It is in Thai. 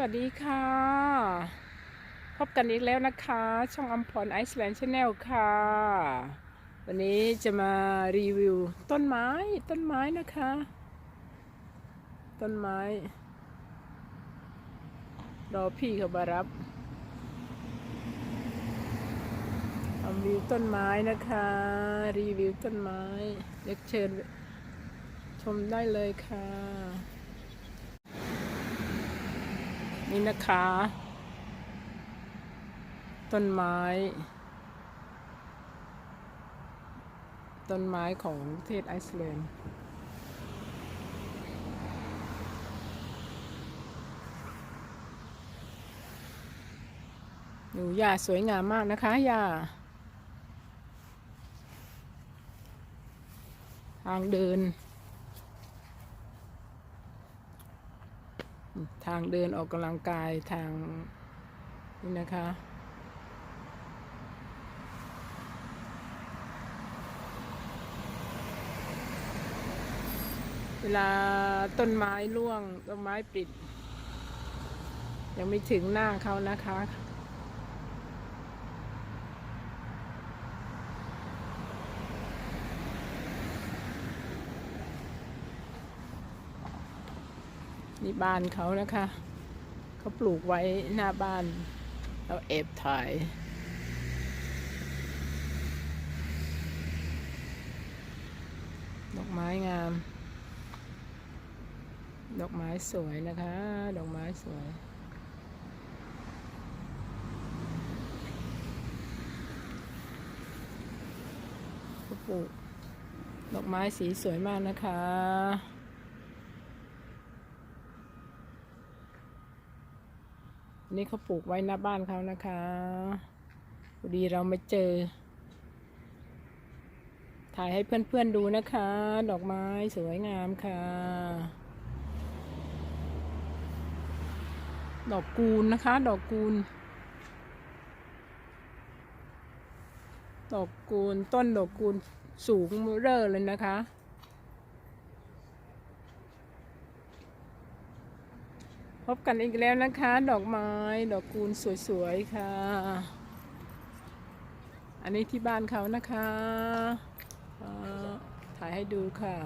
วัสดีค่ะ พบกันอีกแล้วนะคะ ช่องอัมพรไอซ์แลนด์ชาแนลค่ะ วันนี้จะมารีวิวต้นไม้ต้นไม้นะคะ ต้นไม้ รอพี่เขามารับทำวิวต้นไม้นะคะ รีวิวต้นไม้เด็กเชิญชมได้เลยค่ะ นี่นะคะ ต้นไม้ ต้นไม้ของประเทศไอซ์แลนด์ดูหญ้าสวยงามมากนะคะหญ้าทางเดิน ทางเดินออกกำลังกายทางนี่นะคะ เวลาต้นไม้ร่วงต้นไม้ปิด ยังไม่ถึงหน้าเขานะคะ นี่บ้านเขานะคะ เขาปลูกไว้หน้าบ้าน เราเอบถ่ายดอกไม้งาม ดอกไม้สวยนะคะ ดอกไม้สวยเขาปลูก ดอกไม้สีสวยมากนะคะ นนี้เขาปลูกไว้หน้าบ้านเขานะคะพอดีเรามาเจอ ถ่ายให้เพื่อนๆดูนะคะ ดอกไม้สวยงามค่ะ ดอกกูลนะคะ ดอกกูลดอกกูลต้นดอกกูลสูงเร่อเลยนะคะ พบกันอีกแล้วนะคะ ดอกไม้ดอกกูลสวยๆค่ะ อันนี้ที่บ้านเขานะคะถ่ายให้ดูค่ะ